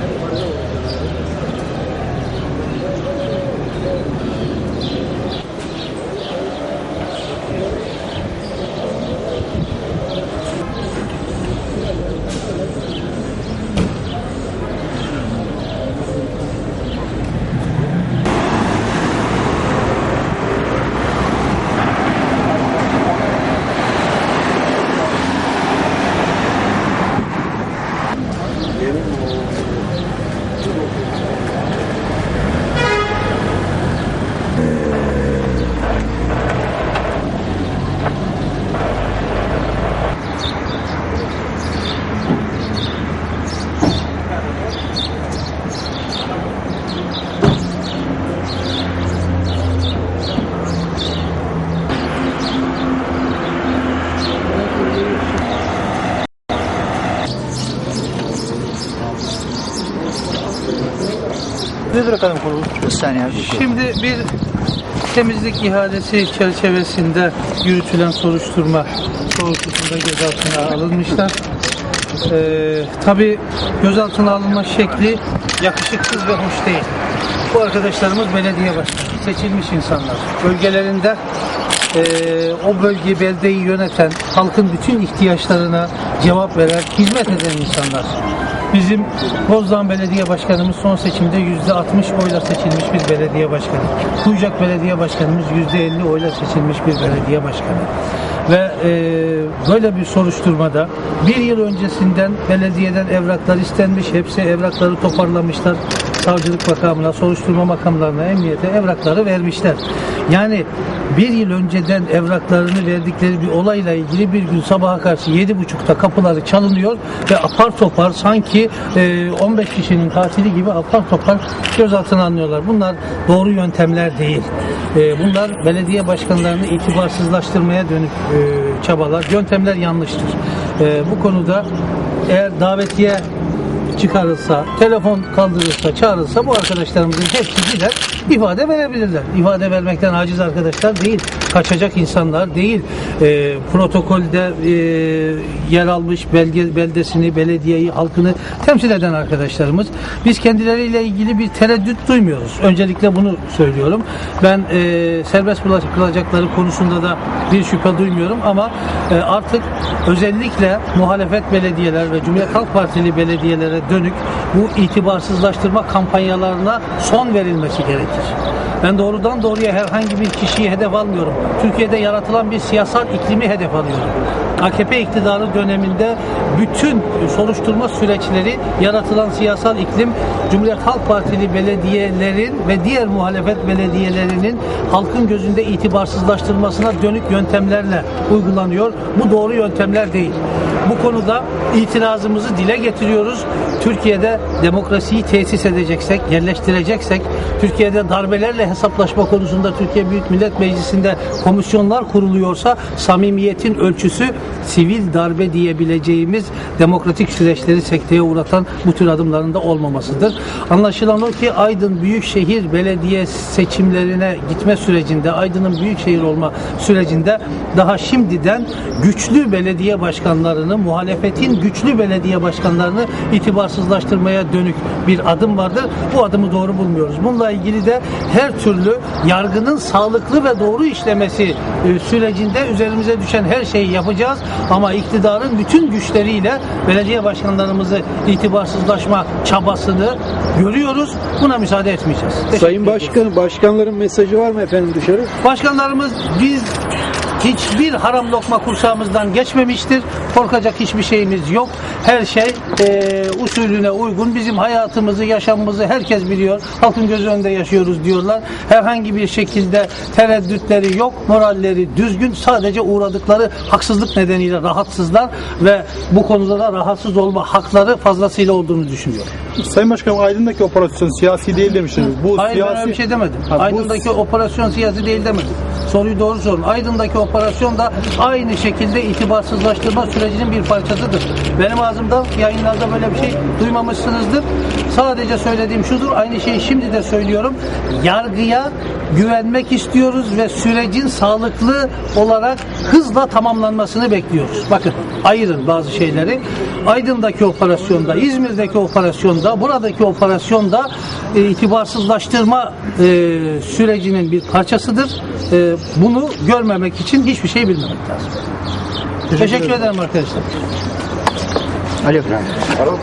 recuerdo Nedir efendim konu? Bir saniye abi. Şimdi bir temizlik ihalesi çerçevesinde yürütülen soruşturma doğrultusunda gözaltına alınmışlar. Ee, Tabi gözaltına alınma şekli yakışıksız ve hoş değil. Bu arkadaşlarımız belediye başkanı, seçilmiş insanlar. Bölgelerinde eee, o bölgeyi, beldeyi yöneten, halkın bütün ihtiyaçlarına cevap veren, hizmet eden insanlar. Bizim Bozdağ Belediye Başkanımız son seçimde yüzde 60 oyla seçilmiş bir belediye başkanı. Kuyucak Belediye Başkanımız yüzde 50 oyla seçilmiş bir belediye başkanı. Ve eee, böyle bir soruşturmada bir yıl öncesinden belediyeden evraklar istenmiş. Hepsi evrakları toparlamışlar. Savcılık makamına, soruşturma makamlarına, emniyete evrakları vermişler. Yani bir yıl önceden evraklarını verdikleri bir olayla ilgili bir gün sabaha karşı yedi buçukta kapıları çalınıyor ve apar topar sanki e, 15 kişinin katili gibi apar topar gözaltına alınıyorlar. Bunlar doğru yöntemler değil. E, bunlar belediye başkanlarını itibarsızlaştırmaya dönük e, çabalar. Yöntemler yanlıştır. E, bu konuda eğer davetiye çıkarılsa, telefon kaldırılsa, çağrılsa bu arkadaşlarımızın hepsi gider ifade verebilirler. İfade vermekten aciz arkadaşlar değil, kaçacak insanlar değil. E, protokolde e, yer almış belge, beldesini, belediyeyi, halkını temsil eden arkadaşlarımız. Biz kendileriyle ilgili bir tereddüt duymuyoruz. Öncelikle bunu söylüyorum. Ben e, serbest bırakılacakları konusunda da bir şüphe duymuyorum ama e, artık özellikle muhalefet belediyeler ve Cumhuriyet Halk Partili belediyelere dönük bu itibarsızlaştırma kampanyalarına son verilmesi gerekir. Ben doğrudan doğruya herhangi bir kişiyi hedef almıyorum. Türkiye'de yaratılan bir siyasal iklimi hedef alıyorum. AKP iktidarı döneminde bütün soruşturma süreçleri yaratılan siyasal iklim Cumhuriyet Halk Partili belediyelerin ve diğer muhalefet belediyelerinin halkın gözünde itibarsızlaştırmasına dönük yöntemlerle uygulanıyor. Bu doğru yöntemler değil. Bu konuda itirazımızı dile getiriyoruz. Türkiye'de demokrasiyi tesis edeceksek, yerleştireceksek, Türkiye'de darbelerle hesaplaşma konusunda Türkiye Büyük Millet Meclisi'nde komisyonlar kuruluyorsa samimiyetin ölçüsü sivil darbe diyebileceğimiz demokratik süreçleri sekteye uğratan bu tür adımların da olmamasıdır. Anlaşılan o ki Aydın Büyükşehir Belediye seçimlerine gitme sürecinde, Aydın'ın büyükşehir olma sürecinde daha şimdiden güçlü belediye başkanlarını, muhalefetin güçlü belediye başkanlarını itibarsızlaştırmaya dönük bir adım vardır. Bu adımı doğru bulmuyoruz. Bununla ilgili de her türlü yargının sağlıklı ve doğru işlemesi e, sürecinde üzerimize düşen her şeyi yapacağız. Ama iktidarın bütün güçleriyle belediye başkanlarımızı itibarsızlaşma çabasını görüyoruz. Buna müsaade etmeyeceğiz. Teşekkür Sayın. Başkan, başkanların mesajı var mı efendim dışarı? Başkanlarımız biz hiçbir haram lokma kursağımızdan geçmemiştir. Korkacak hiçbir şeyimiz yok. Her şey eee, usulüne uygun. Bizim hayatımızı, yaşamımızı herkes biliyor. Halkın gözü önünde yaşıyoruz diyorlar. Herhangi bir şekilde tereddütleri yok. Moralleri düzgün. Sadece uğradıkları haksızlık nedeniyle rahatsızlar ve bu konuda da rahatsız olma hakları fazlasıyla olduğunu düşünüyorum. Sayın Başkanım Aydın'daki operasyon siyasi değil demiştiniz. Bu Hayır siyasi... ben öyle bir şey demedim. Ha, bu- Aydın'daki operasyon siyasi değil demedim. Soruyu doğru sorun. Aydın'daki operasyon da aynı şekilde itibarsızlaştırma sürecinin bir parçasıdır. Benim ağzımdan yayınlarda böyle bir şey duymamışsınızdır. Sadece söylediğim şudur. Aynı şeyi şimdi de söylüyorum. Yargıya güvenmek istiyoruz ve sürecin sağlıklı olarak hızla tamamlanmasını bekliyoruz. Bakın ayırın bazı şeyleri. Aydın'daki operasyonda, İzmir'deki operasyonda, buradaki operasyonda e, itibarsızlaştırma e, sürecinin bir parçasıdır. E, bunu görmemek için hiçbir şey bilmemek lazım. Teşekkür, ederim arkadaşlar. Alo.